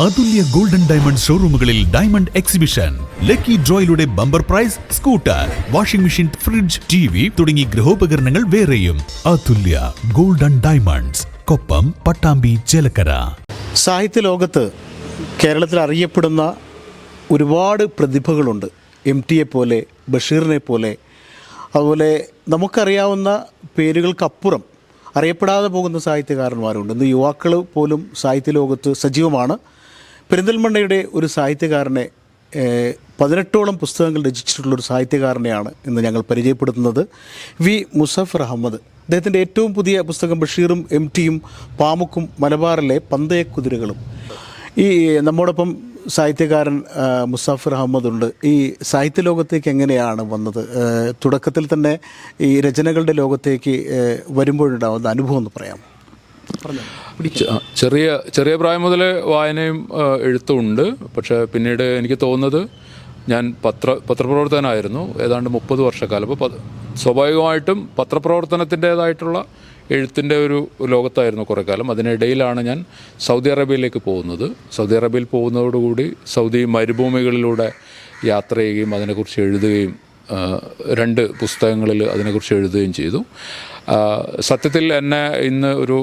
അതുല്യ golden diamond ഷോറൂമുകളിൽ diamond exhibition. Lucky ഡ്രോയിലൂടെ bumper prize scooter washing machine fridge T V തുടങ്ങി ഗൃഹോപകരണങ്ങൾ വേറെയും. Atulya golden diamonds Koppam Pattambi Chelakkara. സാഹിത്യ ലോകത്ത് കേരളത്തിൽ അറിയപ്പെടുന്ന ഒരുപാട് പ്രതിഭകളുണ്ട്. എം ടിയെ പോലെ ബഷീറിനെ പോലെ. അതുപോലെ നമുക്കറിയാവുന്ന പേരുകൾക്കപ്പുറം അറിയപ്പെടാതെ പോകുന്ന സാഹിത്യകാരന്മാരുണ്ട്. ഇന്ന് യുവാക്കൾ പോലും സാഹിത്യ ലോകത്ത് സജീവമാണ്. പെരിന്തൽമണ്ണയുടെ ഒരു സാഹിത്യകാരനെ പതിനെട്ടോളം പുസ്തകങ്ങൾ രചിച്ചിട്ടുള്ള ഒരു സാഹിത്യകാരനെയാണ് ഇന്ന് ഞങ്ങൾ പരിചയപ്പെടുത്തുന്നത്. വി. മുസഫർ അഹമ്മദ്. അദ്ദേഹത്തിന്റെ ഏറ്റവും പുതിയ പുസ്തകം ബഷീറും എം ടിയും പാമുക്കും മലബാറിലെ പന്തയ കുതിരകളും. ഈ നമ്മോടൊപ്പം സാഹിത്യകാരൻ മുസാഫിർ അഹമ്മദ് ഉണ്ട്. ഈ സാഹിത്യ ലോകത്തേക്ക് എങ്ങനെയാണ് വന്നത്? തുടക്കത്തിൽ തന്നെ ഈ രചനകളുടെ ലോകത്തേക്ക് വരുമ്പോഴുണ്ടാവുന്ന അനുഭവം എന്ന് പറയാം ചെറിയ ചെറിയ പ്രായം മുതൽ വായനയും എഴുത്തും ഉണ്ട് പക്ഷേ പിന്നീട് എനിക്ക് തോന്നുന്നത് ഞാൻ പത്ര പത്രപ്രവർത്തകനായിരുന്നു. ഏതാണ്ട് മുപ്പത് വർഷക്കാലം. അപ്പോൾ സ്വാഭാവികമായിട്ടും പത്രപ്രവർത്തനത്തിന്റേതായിട്ടുള്ള എഴുത്തിന്റെ ഒരു ലോകത്തായിരുന്നു കുറേ കാലം അതിനിടയിലാണ് ഞാൻ സൗദി അറേബ്യയിലേക്ക് പോകുന്നത്. സൗദി അറേബ്യയിൽ പോകുന്നതോടുകൂടി സൗദി മരുഭൂമികളിലൂടെ യാത്ര ചെയ്യുകയും അതിനെക്കുറിച്ച് എഴുതുകയും രണ്ട് പുസ്തകങ്ങളിൽ അതിനെക്കുറിച്ച് എഴുതുകയും ചെയ്തു. സത്യത്തിൽ എന്നെ ഇന്ന് ഒരു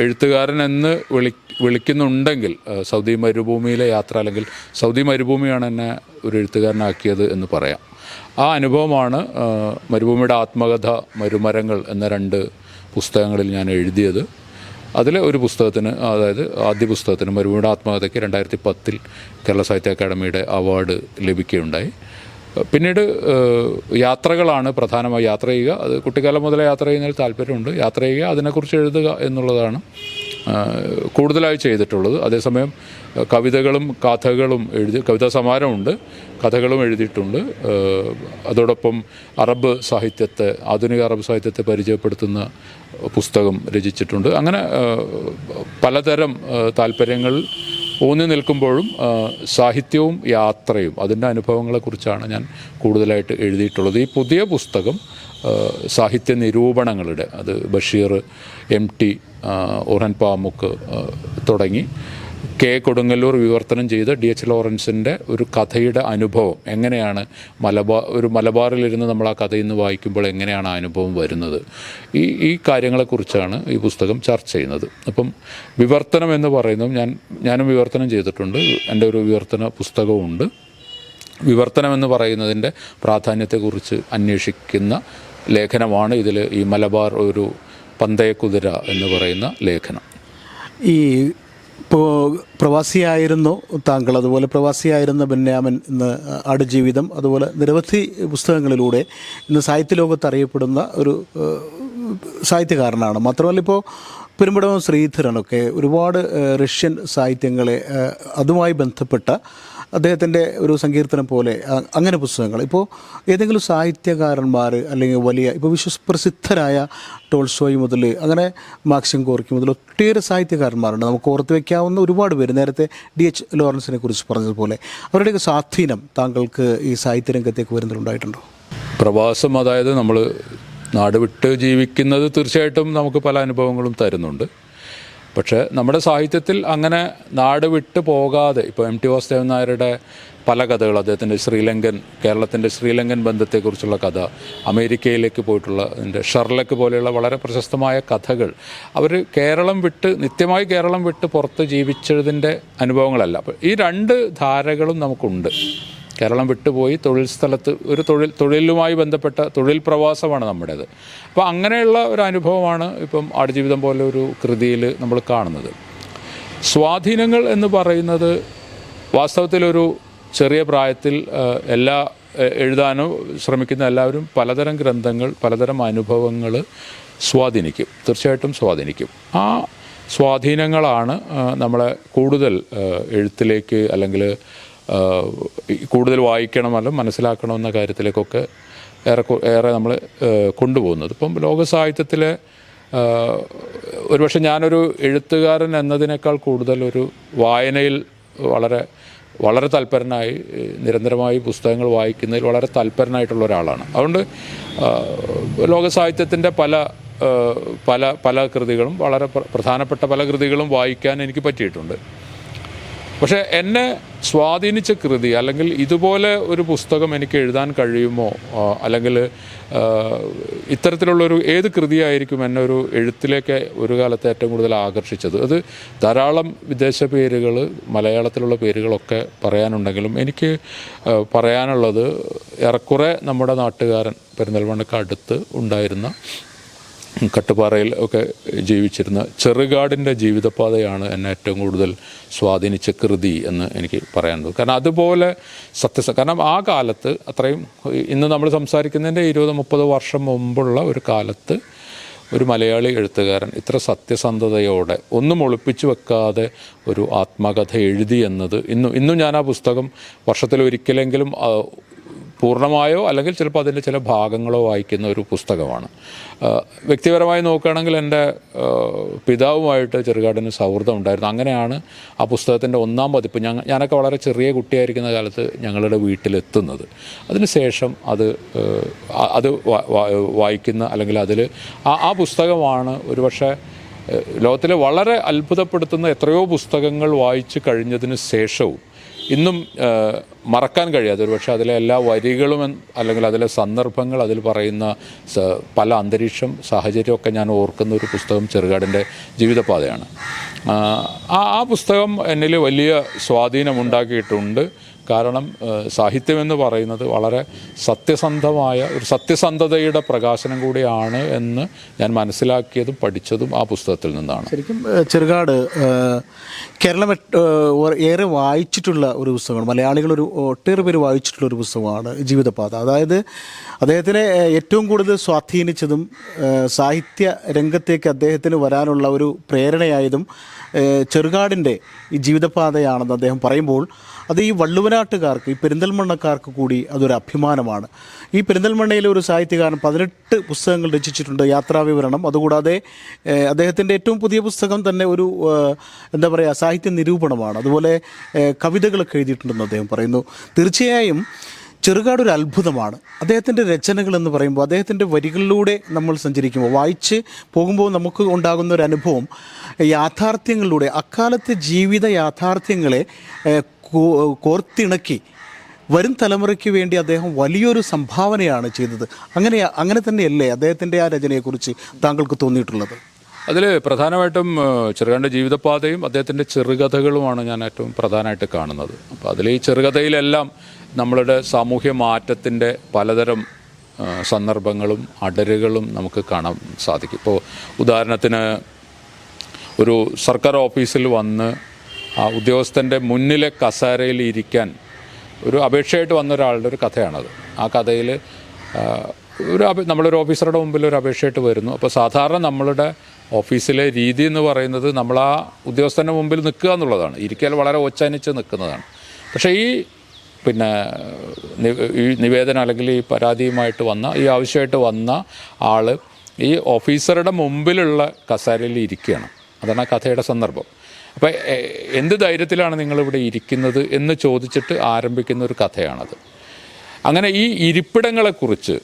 എഴുത്തുകാരൻ എന്ന് വിളി വിളിക്കുന്നുണ്ടെങ്കിൽ സൗദി മരുഭൂമിയിലെ യാത്ര അല്ലെങ്കിൽ സൗദി മരുഭൂമിയാണ് എന്നെ ഒരു എഴുത്തുകാരനാക്കിയത് എന്ന് പറയാം. ആ അനുഭവമാണ് മരുഭൂമിയുടെ ആത്മകഥ മരുമരങ്ങൾ എന്ന രണ്ട് പുസ്തകങ്ങളിൽ ഞാൻ എഴുതിയത്. അതിൽ ഒരു പുസ്തകത്തിന് അതായത് ആദ്യ പുസ്തകത്തിന് മരുഭൂമിയുടെ ആത്മകഥയ്ക്ക് രണ്ടായിരത്തി പത്തിൽ കേരള സാഹിത്യ അക്കാദമിയുടെ അവാർഡ് ലഭിക്കുകയുണ്ടായി. പിന്നീട് യാത്രകളാണ് പ്രധാനമായി യാത്ര ചെയ്യുക. അത് കുട്ടിക്കാലം മുതലേ യാത്ര ചെയ്യുന്നതിൽ താല്പര്യമുണ്ട്. യാത്ര ചെയ്യുക അതിനെക്കുറിച്ച് എഴുതുക എന്നുള്ളതാണ് കൂടുതലായി ചെയ്തിട്ടുള്ളത്. അതേസമയം കവിതകളും കഥകളും എഴുതി കവിതാ സമാരമുണ്ട് കഥകളും എഴുതിയിട്ടുണ്ട്. അതോടൊപ്പം അറബ് സാഹിത്യത്തെ ആധുനിക അറബ് സാഹിത്യത്തെ പരിചയപ്പെടുത്തുന്ന പുസ്തകം രചിച്ചിട്ടുണ്ട്. അങ്ങനെ പലതരം താല്പര്യങ്ങൾ ഊന്നി നിൽക്കുമ്പോഴും സാഹിത്യവും യാത്രയും അതിന്റെ അനുഭവങ്ങളെക്കുറിച്ചാണ് ഞാൻ കൂടുതലായിട്ട് എഴുതിയിട്ടുള്ളത്. ഈ പുതിയ പുസ്തകം സാഹിത്യ നിരൂപണങ്ങളുടെ അത് Basheer M T Orhan Pamuk തുടങ്ങി. കെ കൊടുങ്ങല്ലൂർ വിവർത്തനം ചെയ്ത് ഡി എച്ച് ലോറൻസിന്റെ ഒരു കഥയുടെ അനുഭവം എങ്ങനെയാണ് മലബാർ ഒരു മലബാറിലിരുന്ന് നമ്മൾ ആ കഥയിൽ നിന്ന് വായിക്കുമ്പോൾ എങ്ങനെയാണ് ആ അനുഭവം വരുന്നത്? ഈ ഈ കാര്യങ്ങളെക്കുറിച്ചാണ് ഈ പുസ്തകം ചർച്ച ചെയ്യുന്നത്. അപ്പം വിവർത്തനം എന്ന് പറയുന്നതും ഞാൻ ഞാനും വിവർത്തനം ചെയ്തിട്ടുണ്ട്. എന്റെ ഒരു വിവർത്തന പുസ്തകമുണ്ട് വിവർത്തനം എന്ന് പറയുന്നതിന്റെ പ്രാധാന്യത്തെക്കുറിച്ച് അന്വേഷിക്കുന്ന ലേഖനമാണ് ഇതിൽ ഈ മലബാർ ഒരു പന്തയക്കുതിര എന്ന് പറയുന്ന ലേഖനം. ഈ ഇപ്പോൾ പ്രവാസിയായിരുന്നു താങ്കൾ അതുപോലെ പ്രവാസിയായിരുന്ന ബെന്യാമൻ ഇന്ന് ആടുജീവിതം അതുപോലെ നിരവധി പുസ്തകങ്ങളിലൂടെ ഇന്ന് സാഹിത്യ ലോകത്ത് അറിയപ്പെടുന്ന ഒരു സാഹിത്യകാരനാണ്. മാത്രമല്ല ഇപ്പോൾ പെരുമ്പടവം ശ്രീധരനൊക്കെ ഒരുപാട് റഷ്യൻ സാഹിത്യങ്ങളെ അതുമായി ബന്ധപ്പെട്ട അദ്ദേഹത്തിന്റെ ഒരു സങ്കീർത്തനം പോലെ അങ്ങനെ പുസ്തകങ്ങൾ. ഇപ്പോൾ ഏതെങ്കിലും സാഹിത്യകാരന്മാർ അല്ലെങ്കിൽ വലിയ ഇപ്പോൾ വിശ്വപ്രസിദ്ധരായ ടോൾസോയ് മുതൽ അങ്ങനെ മാക്സിം കോർക്കി മുതൽ ഒട്ടേറെ സാഹിത്യകാരന്മാരുണ്ട്. നമുക്ക് ഓർത്ത് വയ്ക്കാവുന്ന ഒരുപാട് പേര്. നേരത്തെ ഡി എച്ച് ലോറൻസിനെ കുറിച്ച് പറഞ്ഞതുപോലെ അവരുടെയൊക്കെ സ്വാധീനം താങ്കൾക്ക് ഈ സാഹിത്യ രംഗത്തേക്ക് വരുന്നുണ്ടായിട്ടുണ്ടോ പ്രവാസം അതായത് നമ്മൾ നാട് വിട്ട് ജീവിക്കുന്നത് തീർച്ചയായിട്ടും നമുക്ക് പല അനുഭവങ്ങളും തരുന്നുണ്ട്. പക്ഷേ നമ്മുടെ സാഹിത്യത്തിൽ അങ്ങനെ നാട് വിട്ടു പോകാതെ ഇപ്പോൾ എം ടി വാസുദേവൻ നായരുടെ പല കഥകൾ അദ്ദേഹത്തിന്റെ ശ്രീലങ്കൻ കേരളത്തിന്റെ ശ്രീലങ്കൻ ബന്ധത്തെക്കുറിച്ചുള്ള കഥ അമേരിക്കയിലേക്ക് പോയിട്ടുള്ള അതിന്റെ ഷെർലക്ക് പോലെയുള്ള വളരെ പ്രശസ്തമായ കഥകൾ അവർ കേരളം വിട്ട് നിത്യമായി കേരളം വിട്ട് പുറത്ത് ജീവിച്ചതിന്റെ അനുഭവങ്ങളല്ല. അപ്പോൾ ഈ രണ്ട് ധാരകളും നമുക്കുണ്ട്. കേരളം വിട്ടുപോയി തൊഴിൽ സ്ഥലത്ത് ഒരു തൊഴിൽ തൊഴിലുമായി ബന്ധപ്പെട്ട തൊഴിൽ പ്രവാസമാണ് നമ്മുടേത്. അപ്പോൾ അങ്ങനെയുള്ള ഒരു അനുഭവമാണ് ഇപ്പം ആടുജീവിതം പോലെ ഒരു കൃതിയിൽ നമ്മൾ കാണുന്നത്. സ്വാധീനങ്ങൾ എന്ന് പറയുന്നത് വാസ്തവത്തിലൊരു ചെറിയ പ്രായത്തിൽ എല്ലാ എഴുതാനോ ശ്രമിക്കുന്ന എല്ലാവരും പലതരം ഗ്രന്ഥങ്ങൾ പലതരം അനുഭവങ്ങൾ സ്വാധീനിക്കും. തീർച്ചയായിട്ടും സ്വാധീനിക്കും. ആ സ്വാധീനങ്ങളാണ് നമ്മളെ കൂടുതൽ എഴുത്തിലേക്ക് അല്ലെങ്കിൽ കൂടുതൽ വായിക്കണം മനസ്സിലാക്കണമെന്ന കാര്യത്തിലേക്കൊക്കെ ഏറെ ഏറെ നമ്മൾ കൊണ്ടുപോകുന്നത്. ഇപ്പം ലോകസാഹിത്യത്തിലെ ഒരുപക്ഷെ ഞാനൊരു എഴുത്തുകാരൻ എന്നതിനേക്കാൾ കൂടുതൽ ഒരു വായനയിൽ വളരെ വളരെ തൽപരനായി നിരന്തരമായി പുസ്തകങ്ങൾ വായിക്കുന്നതിൽ വളരെ തൽപരനായിട്ടുള്ള ഒരാളാണ്. അതുകൊണ്ട് ലോകസാഹിത്യത്തിന്റെ ലോക സാഹിത്യത്തിന്റെ പല പല പല കൃതികളും വളരെ പ്രധാനപ്പെട്ട പല കൃതികളും വായിക്കാൻ എനിക്ക് പറ്റിയിട്ടുണ്ട്. പക്ഷേ എന്നെ സ്വാധീനിച്ച കൃതി അല്ലെങ്കിൽ ഇതുപോലെ ഒരു പുസ്തകം എനിക്ക് എഴുതാൻ കഴിയുമോ അല്ലെങ്കിൽ ഇത്തരത്തിലുള്ളൊരു ഏത് കൃതിയായിരിക്കും എന്നെ ഒരു എഴുത്തിലേക്ക് ഒരു കാലത്ത് ഏറ്റവും കൂടുതൽ ആകർഷിച്ചത്? അത് ധാരാളം വിദേശ പേരുകൾ മലയാളത്തിലുള്ള പേരുകളൊക്കെ പറയാനുണ്ടെങ്കിലും എനിക്ക് പറയാനുള്ളത് ഏറെക്കുറെ നമ്മുടെ നാട്ടുകാരൻ പെരിന്തൽമണ്ണക്ക് അടുത്ത് ഉണ്ടായിരുന്ന കട്ടുപാറയിൽ ഒക്കെ ജീവിച്ചിരുന്ന ചെറുകാടിന്റെ ജീവിതപാതയാണ് എന്നെ ഏറ്റവും കൂടുതൽ സ്വാധീനിച്ച കൃതി എന്ന് എനിക്ക് പറയാനുള്ളത് കാരണം അതുപോലെ സത്യസ കാരണം ആ കാലത്ത് അത്രയും ഇന്ന് നമ്മൾ സംസാരിക്കുന്നതിന്റെ ഇരുപത് മുപ്പത് വർഷം മുമ്പുള്ള ഒരു കാലത്ത് ഒരു മലയാളി എഴുത്തുകാരൻ ഇത്ര സത്യസന്ധതയോടെ ഒന്നും ഒളിപ്പിച്ചു വെക്കാതെ ഒരു ആത്മകഥ എഴുതി എന്നത് ഇന്നും ഇന്നും ഞാൻ ആ പുസ്തകം വർഷത്തിൽ ഒരിക്കലെങ്കിലും പൂർണമായോ അല്ലെങ്കിൽ ചിലപ്പോൾ അതിന്റെ ചില ഭാഗങ്ങളോ വായിക്കുന്ന ഒരു പുസ്തകമാണ്. വ്യക്തിപരമായി നോക്കുകയാണെങ്കിൽ എന്റെ പിതാവുമായിട്ട് ചെറുകാടിന് സൗഹൃദം ഉണ്ടായിരുന്നു. അങ്ങനെയാണ് ആ പുസ്തകത്തിന്റെ ഒന്നാം പതിപ്പ്. ഞങ്ങൾ ഞാനൊക്കെ വളരെ ചെറിയ കുട്ടിയായിരിക്കുന്ന കാലത്ത് ഞങ്ങളുടെ വീട്ടിലെത്തുന്നത്. അതിനുശേഷം അത് അത് വായിക്കുന്ന അല്ലെങ്കിൽ അതിൽ ആ ആ പുസ്തകമാണ് ഒരുപക്ഷെ ലോകത്തിലെ വളരെ അത്ഭുതപ്പെടുത്തുന്ന എത്രയോ പുസ്തകങ്ങൾ വായിച്ചു കഴിഞ്ഞതിന് ശേഷവും ഇന്നും മറക്കാൻ കഴിയാതെ ഒരു പക്ഷേ അതിലെ എല്ലാ വരികളും അല്ലെങ്കിൽ അതിലെ സന്ദർഭങ്ങൾ അതിൽ പറയുന്ന പല അന്തരീക്ഷം സാഹചര്യമൊക്കെ ഞാൻ ഓർക്കുന്ന ഒരു പുസ്തകം ചെറുകാടിന്റെ ജീവിതപാതയാണ്. ആ- ആ പുസ്തകം എന്നിൽ വലിയ സ്വാധീനമുണ്ടാക്കിയിട്ടുണ്ട്. കാരണം സാഹിത്യമെന്ന് പറയുന്നത് വളരെ സത്യസന്ധമായ ഒരു സത്യസന്ധതയുടെ പ്രകാശനം കൂടിയാണ് എന്ന് ഞാൻ മനസ്സിലാക്കിയതും പഠിച്ചതും ആ പുസ്തകത്തിൽ നിന്നാണ്. ശരിക്കും ചെറുകാട് കേരളം ഏറെ വായിച്ചിട്ടുള്ള ഒരു പുസ്തകമാണ്. മലയാളികൾ ഒരു ഒട്ടേറെ പേര് വായിച്ചിട്ടുള്ള ഒരു പുസ്തകമാണ് ജീവിതപാത. അതായത് അദ്ദേഹത്തിനെ ഏറ്റവും കൂടുതൽ സ്വാധീനിച്ചതും സാഹിത്യ രംഗത്തേക്ക് അദ്ദേഹത്തിന് വരാനുള്ള ഒരു പ്രേരണയായതും ചെറുകാടിന്റെ ഈ ജീവിതപാതയാണെന്ന് അദ്ദേഹം പറയുമ്പോൾ അത് ഈ വള്ളുവനാട്ടുകാർക്ക് ഈ പെരിന്തൽമണ്ണക്കാർക്ക് കൂടി അതൊരു അഭിമാനമാണ്. ഈ പെരിന്തൽമണ്ണയിലെ ഒരു സാഹിത്യകാരൻ പതിനെട്ട് പുസ്തകങ്ങൾ രചിച്ചിട്ടുണ്ട് യാത്രാവിവരണം. അതുകൂടാതെ അദ്ദേഹത്തിന്റെ ഏറ്റവും പുതിയ പുസ്തകം തന്നെ ഒരു എന്താ പറയുക സാഹിത്യ നിരൂപണമാണ്. അതുപോലെ കവിതകളൊക്കെ എഴുതിയിട്ടുണ്ടെന്ന് അദ്ദേഹം പറയുന്നു. തീർച്ചയായും ചെറുകാട് ഒരു അത്ഭുതമാണ്. അദ്ദേഹത്തിന്റെ രചനകൾ എന്ന് പറയുമ്പോൾ അദ്ദേഹത്തിന്റെ വരികളിലൂടെ നമ്മൾ സഞ്ചരിക്കുമ്പോൾ വായിച്ച് പോകുമ്പോൾ നമുക്ക് ഉണ്ടാകുന്ന ഒരു അനുഭവം യാഥാർത്ഥ്യങ്ങളിലൂടെ അക്കാലത്തെ ജീവിത യാഥാർത്ഥ്യങ്ങളെ കോർത്തിണക്കി വരും തലമുറയ്ക്ക് വേണ്ടി അദ്ദേഹം വലിയൊരു സംഭാവനയാണ് ചെയ്തത്. അങ്ങനെ അങ്ങനെ തന്നെയല്ലേ അദ്ദേഹത്തിന്റെ ആ രചനയെക്കുറിച്ച് താങ്കൾക്ക് തോന്നിയിട്ടുള്ളത്? അതിൽ പ്രധാനമായിട്ടും ചെറുകാന്റെ ജീവിതപാതയും അദ്ദേഹത്തിന്റെ ചെറുകഥകളുമാണ് ഞാൻ ഏറ്റവും പ്രധാനമായിട്ട് കാണുന്നത്. അപ്പോൾ അതിൽ ഈ ചെറുകഥയിലെല്ലാം നമ്മളുടെ സാമൂഹ്യ മാറ്റത്തിന്റെ പലതരം സന്ദർഭങ്ങളും അടരുകളും നമുക്ക് കാണാൻ സാധിക്കും. ഇപ്പോൾ ഉദാഹരണത്തിന് ഒരു സർക്കാർ ഓഫീസിൽ വന്ന് ഉദ്യോഗസ്ഥന്റെ മുന്നിലെ കസേരയിൽ ഇരിക്കാൻ ഒരു അപേക്ഷയായിട്ട് വന്ന ഒരാളുടെ ഒരു കഥയാണത്. ആ കഥയിൽ ഒരു നമ്മളൊരു ഓഫീസറുടെ മുമ്പിൽ ഒരു അപേക്ഷയായിട്ട് വരുന്നു. അപ്പോൾ സാധാരണ നമ്മളുടെ ഓഫീസിലെ രീതി എന്ന് പറയുന്നത് നമ്മൾ ആ ഉദ്യോഗസ്ഥന്റെ മുമ്പിൽ നിൽക്കുക എന്നുള്ളതാണ്. ഇരിക്കൽ വളരെ ഒച്ചനിച്ച് നിൽക്കുന്നതാണ്. പക്ഷേ ഈ പിന്നെ ഈ നിവേദനം അല്ലെങ്കിൽ ഈ പരാതിയുമായിട്ട് വന്ന ഈ ആവശ്യമായിട്ട് വന്ന ആൾ ഈ ഓഫീസറുടെ മുമ്പിലുള്ള കസേരയിൽ ഇരിക്കുകയാണ്. അതാണ് ആ കഥയുടെ സന്ദർഭം. അപ്പോൾ എന്ത് ധൈര്യത്തിലാണ് നിങ്ങളിവിടെ ഇരിക്കുന്നത് എന്ന് ചോദിച്ചിട്ട് ആരംഭിക്കുന്ന ഒരു കഥയാണത്. അങ്ങനെ ഈ ഇരിപ്പിടങ്ങളെക്കുറിച്ച്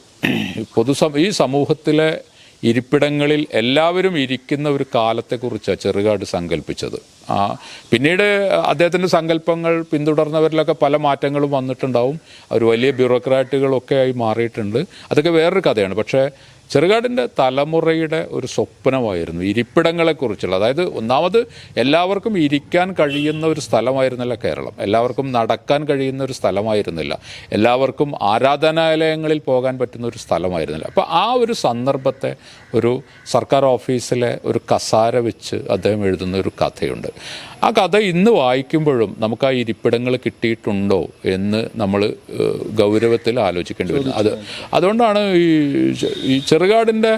പൊതുസം ഈ സമൂഹത്തിലെ ഇരിപ്പിടങ്ങളിൽ എല്ലാവരും ഇരിക്കുന്ന ഒരു കാലത്തെക്കുറിച്ചാണ് ചെറുകാട് സങ്കല്പിച്ചത് ആ പിന്നീട് അദ്ദേഹത്തിന്റെ സങ്കല്പങ്ങൾ പിന്തുടർന്നവരിലൊക്കെ പല മാറ്റങ്ങളും വന്നിട്ടുണ്ടാവും. അവർ വലിയ ബ്യൂറോക്രാറ്റുകളൊക്കെ ആയി മാറിയിട്ടുണ്ട്. അതൊക്കെ വേറൊരു കഥയാണ്. പക്ഷേ ചെറുകാടിന്റെ തലമുറയുടെ ഒരു സ്വപ്നമായിരുന്നു ഇരിപ്പിടങ്ങളെക്കുറിച്ചുള്ള. അതായത് ഒന്നാമത് എല്ലാവർക്കും ഇരിക്കാൻ കഴിയുന്ന ഒരു സ്ഥലമായിരുന്നില്ല കേരളം. എല്ലാവർക്കും നടക്കാൻ കഴിയുന്ന ഒരു സ്ഥലമായിരുന്നില്ല. എല്ലാവർക്കും ആരാധനാലയങ്ങളിൽ പോകാൻ പറ്റുന്ന ഒരു സ്ഥലമായിരുന്നില്ല. അപ്പോൾ ആ ഒരു സന്ദർഭത്തെ ഒരു സർക്കാർ ഓഫീസിലെ ഒരു കസാര വെച്ച് അദ്ദേഹം എഴുതുന്ന ഒരു കഥയുണ്ട്. ആ കഥ ഇന്ന് വായിക്കുമ്പോഴും നമുക്ക് ആ ഇരിപ്പിടങ്ങൾ കിട്ടിയിട്ടുണ്ടോ എന്ന് നമ്മൾ ഗൗരവത്തിൽ ആലോചിക്കേണ്ടി വരുന്നത് അത് അതുകൊണ്ടാണ് ഈ ഈ ചെറുകാടിന്റെ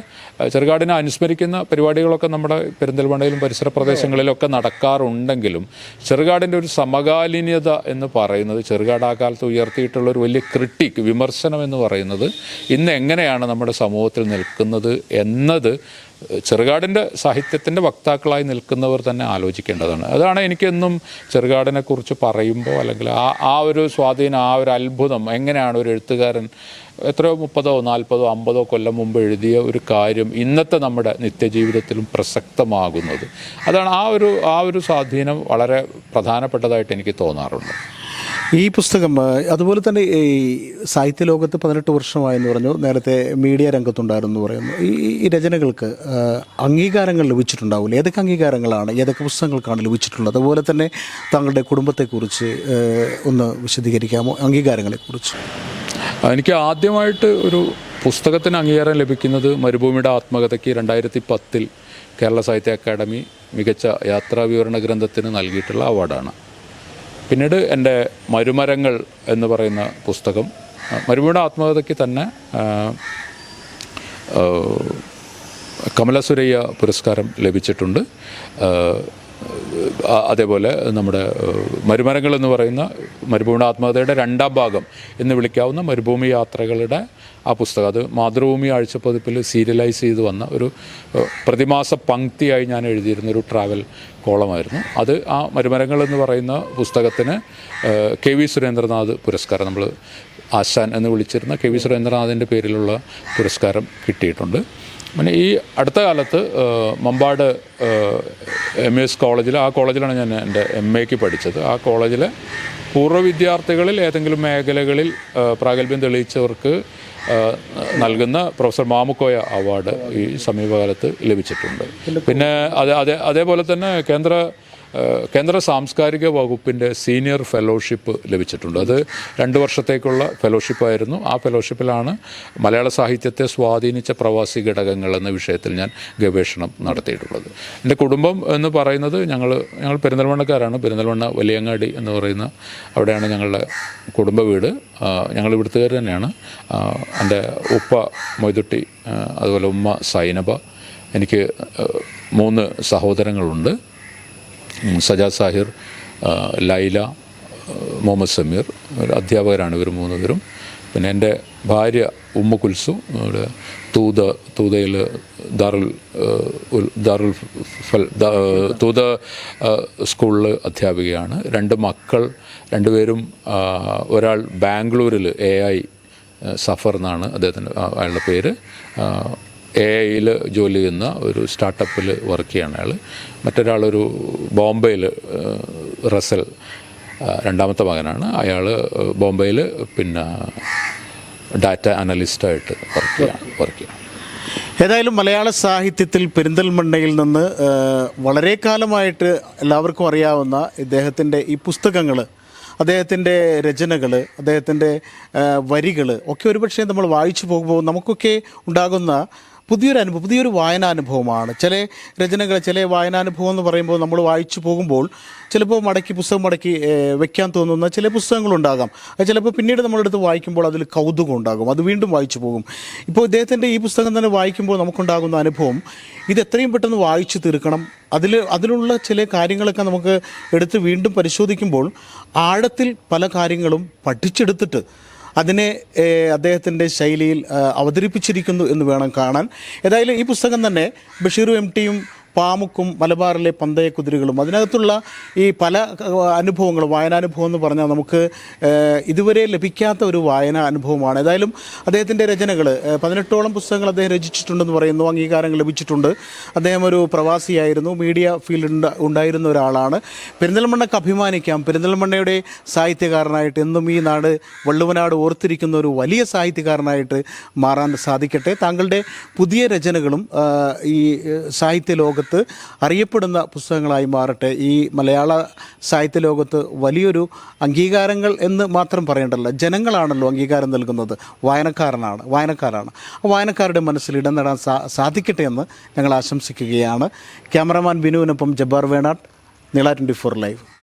ചെറുകാടിനെ അനുസ്മരിക്കുന്ന പരിപാടികളൊക്കെ നമ്മുടെ പെരിന്തൽമണ്ണയിലും പരിസര പ്രദേശങ്ങളിലൊക്കെ നടക്കാറുണ്ടെങ്കിലും ചെറുകാടിന്റെ ഒരു സമകാലീനത എന്ന് പറയുന്നത് ചെറുകാട് ആ കാലത്ത് ഉയർത്തിയിട്ടുള്ള ഒരു വലിയ ക്രിട്ടിക് വിമർശനം എന്ന് പറയുന്നത് ഇന്ന് എങ്ങനെയാണ് നമ്മുടെ സമൂഹത്തിൽ നിൽക്കുന്നത് എന്നത് ചെറുകാടിന്റെ സാഹിത്യത്തിന്റെ വക്താക്കളായി നിൽക്കുന്നവർ തന്നെ ആലോചിക്കേണ്ടതാണ്. അതാണ് എനിക്കെന്നും ചെറുകാടിനെക്കുറിച്ച് പറയുമ്പോൾ അല്ലെങ്കിൽ ആ ആ ഒരു സ്വാധീനം ആ ഒരു അത്ഭുതം എങ്ങനെയാണ് ഒരു എഴുത്തുകാരൻ എത്രയോ മുപ്പതോ നാൽപ്പതോ അമ്പതോ കൊല്ലം മുമ്പ് എഴുതിയ ഒരു കാര്യം ഇന്നത്തെ നമ്മുടെ നിത്യജീവിതത്തിലും പ്രസക്തമാകുന്നത്. അതാണ് ആ ഒരു ആ ഒരു സ്വാധീനം വളരെ പ്രധാനപ്പെട്ടതായിട്ട് എനിക്ക് തോന്നാറുണ്ട്. ഈ പുസ്തകം അതുപോലെ തന്നെ ഈ സാഹിത്യ ലോകത്ത് പതിനെട്ട് വർഷമായെന്ന് പറഞ്ഞു. നേരത്തെ മീഡിയ രംഗത്തുണ്ടായിരുന്നു പറയുന്നു. ഈ രചനകൾക്ക് അംഗീകാരങ്ങൾ ലഭിച്ചിട്ടുണ്ടാവില്ല? ഏതൊക്കെ അംഗീകാരങ്ങളാണ്? ഏതൊക്കെ പുസ്തകങ്ങൾക്കാണ് ലഭിച്ചിട്ടുള്ളത്? അതുപോലെ തന്നെ താങ്കളുടെ കുടുംബത്തെക്കുറിച്ച് ഒന്ന് വിശദീകരിക്കാമോ? അംഗീകാരങ്ങളെക്കുറിച്ച്. എനിക്ക് ആദ്യമായിട്ട് ഒരു പുസ്തകത്തിന് അംഗീകാരം ലഭിക്കുന്നത് മരുഭൂമിയുടെ ആത്മകഥയ്ക്ക് രണ്ടായിരത്തി പത്തിൽ കേരള സാഹിത്യ അക്കാദമി മികച്ച യാത്രാ വിവരണ ഗ്രന്ഥത്തിന് നൽകിയിട്ടുള്ള അവാർഡാണ്. പിന്നീട് എന്റെ മരുമരങ്ങൾ എന്ന് പറയുന്ന പുസ്തകം മരുമയുടെ ആത്മകഥയ്ക്ക് തന്നെ കമലസുരയ്യ പുരസ്കാരം ലഭിച്ചിട്ടുണ്ട്. അതേപോലെ നമ്മുടെ മരുമരങ്ങൾ എന്ന് പറയുന്ന മരുഭൂമിയുടെ ആത്മകഥയുടെ രണ്ടാം ഭാഗം എന്ന് വിളിക്കാവുന്ന മരുഭൂമി യാത്രകളുടെ ആ പുസ്തകം. അത് മാതൃഭൂമി ആഴ്ചപ്പതിപ്പിൽ സീരിയലൈസ് ചെയ്ത് വന്ന ഒരു പ്രതിമാസ പങ്ക്തിയായി ഞാൻ എഴുതിയിരുന്ന ഒരു ട്രാവൽ കോളമായിരുന്നു. അത് ആ മരുമരങ്ങൾ എന്ന് പറയുന്ന പുസ്തകത്തിന് കെ വി സുരേന്ദ്രനാഥ് പുരസ്കാരം. നമ്മൾ ആശാൻ എന്ന് വിളിച്ചിരുന്ന കെ വി സുരേന്ദ്രനാഥിന്റെ പേരിലുള്ള പുരസ്കാരം കിട്ടിയിട്ടുണ്ട്. പിന്നെ ഈ അടുത്ത കാലത്ത് മമ്പാട് എം എസ് കോളേജിൽ ആ കോളേജിലാണ് ഞാൻ എന്റെ എം എക്ക് പഠിച്ചത്. ആ കോളേജിലെ പൂർവ വിദ്യാർത്ഥികളിൽ ഏതെങ്കിലും മേഖലകളിൽ പ്രാഗൽഭ്യം തെളിയിച്ചവർക്ക് നൽകുന്ന പ്രൊഫസർ മാമുക്കോയ അവാർഡ് ഈ സമീപകാലത്ത് ലഭിച്ചിട്ടുണ്ട്. പിന്നെ അതേ അതേ അതേപോലെ തന്നെ കേന്ദ്ര കേന്ദ്ര സാംസ്കാരിക വകുപ്പിന്റെ സീനിയർ ഫെലോഷിപ്പ് ലഭിച്ചിട്ടുണ്ട്. അത് രണ്ട് വർഷത്തേക്കുള്ള ഫെലോഷിപ്പായിരുന്നു ആ ഫെലോഷിപ്പിലാണ് മലയാള സാഹിത്യത്തെ സ്വാധീനിച്ച പ്രവാസി ഘടകങ്ങൾ എന്ന വിഷയത്തിൽ ഞാൻ ഗവേഷണം നടത്തിയിട്ടുള്ളത്. എന്റെ കുടുംബം എന്ന് പറയുന്നത് ഞങ്ങൾ ഞങ്ങൾ പെരിന്തൽമണ്ണക്കാരാണ്. പെരിന്തൽമണ്ണ വലിയങ്ങാടി എന്ന് പറയുന്ന അവിടെയാണ് ഞങ്ങളുടെ കുടുംബ വീട്. ഞങ്ങൾ ഇവിടുത്തുകാർ തന്നെയാണ്. എന്റെ ഉപ്പ മൊയ്തുട്ടി അതുപോലെ ഉമ്മ സൈനബ എനിക്ക് മൂന്ന് സഹോദരങ്ങളുണ്ട്. സജാദ് സാഹിർ ലൈല മുഹമ്മദ് സമീർ അധ്യാപകരാണ് ഇവർ മൂന്ന് പേരും പിന്നെ എന്റെ ഭാര്യ ഉമ്മ കുൽസു ഇവിടെ തൂത തൂതയിൽ ദാറുൽ ദാറുൽ ഫൽ തൂത സ്കൂളിൽ അധ്യാപികയാണ്. രണ്ട് മക്കൾ രണ്ടുപേരും ഒരാൾ ബാംഗ്ലൂരിൽ എ ഐ സഫർ എന്നാണ് അദ്ദേഹത്തിന്റെ അയാളുടെ പേര്. എ ഐയിൽ ജോലി ചെയ്യുന്ന ഒരു സ്റ്റാർട്ടപ്പിൽ വർക്ക് ചെയ്യാണ് അയാൾ മറ്റൊരാളൊരു ബോംബെയിൽ റസൽ രണ്ടാമത്തെ മകനാണ്. അയാൾ ബോംബെയിൽ പിന്നെ ഡാറ്റ അനലിസ്റ്റായിട്ട് വർക്ക് ചെയ്യാണ് വർക്ക് ചെയ്യാണ്. ഏതായാലും മലയാള സാഹിത്യത്തിൽ പെരിന്തൽമണ്ണയിൽ നിന്ന് വളരെ കാലമായിട്ട് എല്ലാവർക്കും അറിയാവുന്ന ഇദ്ദേഹത്തിന്റെ ഈ പുസ്തകങ്ങൾ അദ്ദേഹത്തിന്റെ രചനകൾ അദ്ദേഹത്തിന്റെ വരികൾ ഒക്കെ ഒരുപക്ഷെ നമ്മൾ വായിച്ചു പോകുമ്പോൾ നമുക്കൊക്കെ ഉണ്ടാകുന്ന പുതിയൊരു അനുഭവം പുതിയൊരു വായനാനുഭവമാണ്. ചില രചനകൾ ചില വായനാനുഭവം എന്ന് പറയുമ്പോൾ നമ്മൾ വായിച്ചു പോകുമ്പോൾ ചിലപ്പോൾ മടക്കി പുസ്തകം മടക്കി വെക്കാൻ തോന്നുന്ന ചില പുസ്തകങ്ങളുണ്ടാകാം. അത് ചിലപ്പോൾ പിന്നീട് നമ്മളെടുത്ത് വായിക്കുമ്പോൾ അതിൽ കൗതുകം ഉണ്ടാകും. അത് വീണ്ടും വായിച്ചു പോകും. ഇപ്പോൾ ഇദ്ദേഹത്തിന്റെ ഈ പുസ്തകം തന്നെ വായിക്കുമ്പോൾ നമുക്കുണ്ടാകുന്ന അനുഭവം ഇത് എത്രയും പെട്ടെന്ന് വായിച്ചു തീർക്കണം. അതിൽ അതിലുള്ള ചില കാര്യങ്ങളൊക്കെ നമുക്ക് എടുത്ത് വീണ്ടും പരിശോധിക്കുമ്പോൾ ആഴത്തിൽ പല കാര്യങ്ങളും പഠിച്ചെടുത്തിട്ട് അതിനെ അദ്ദേഹത്തിന്റെ ശൈലിയിൽ അവതരിപ്പിച്ചിരിക്കുന്നു എന്ന് വേണം കാണാൻ. ഏതായാലും ഈ പുസ്തകം തന്നെ ബഷീറും എം ടിയും പാമുക്കും മലബാറിലെ പന്തയ കുതിരകളും. അതിനകത്തുള്ള ഈ പല അനുഭവങ്ങളും വായനാനുഭവം എന്ന് പറഞ്ഞാൽ നമുക്ക് ഇതുവരെ ലഭിക്കാത്ത ഒരു വായന അനുഭവമാണ്. ഏതായാലും അദ്ദേഹത്തിന്റെ രചനകൾ പതിനെട്ടോളം പുസ്തകങ്ങൾ അദ്ദേഹം രചിച്ചിട്ടുണ്ടെന്ന് പറയുന്നു അംഗീകാരങ്ങൾ ലഭിച്ചിട്ടുണ്ട്. അദ്ദേഹം ഒരു പ്രവാസിയായിരുന്നു മീഡിയ ഫീൽഡ് ഉണ്ടായിരുന്ന ഒരാളാണ്. പെരിന്തൽമണ്ണക്ക് അഭിമാനിക്കാം. പെരിന്തൽമണ്ണയുടെ സാഹിത്യകാരനായിട്ട് എന്നും ഈ നാട് വള്ളുവനാട് ഓർത്തിരിക്കുന്ന ഒരു വലിയ സാഹിത്യകാരനായിട്ട് മാറാൻ സാധിക്കട്ടെ. താങ്കളുടെ പുതിയ രചനകളും ഈ സാഹിത്യ ലോകത്ത് അറിയപ്പെടുന്ന പുസ്തകങ്ങളായി മാറട്ടെ. ഈ മലയാള സാഹിത്യ ലോകത്ത് വലിയൊരു അംഗീകാരങ്ങൾ എന്ന് മാത്രം പറയേണ്ടല്ല ജനങ്ങളാണല്ലോ അംഗീകാരം നൽകുന്നത്. വായനക്കാരനാണ് വായനക്കാരാണ്. വായനക്കാരുടെ മനസ്സിൽ ഇടം നേടാൻ സാധിക്കട്ടെ എന്ന് ഞങ്ങൾ ആശംസിക്കുകയാണ്. Cameraman ബിനുവിനൊപ്പം Jabbar Venatt Nila twenty four live.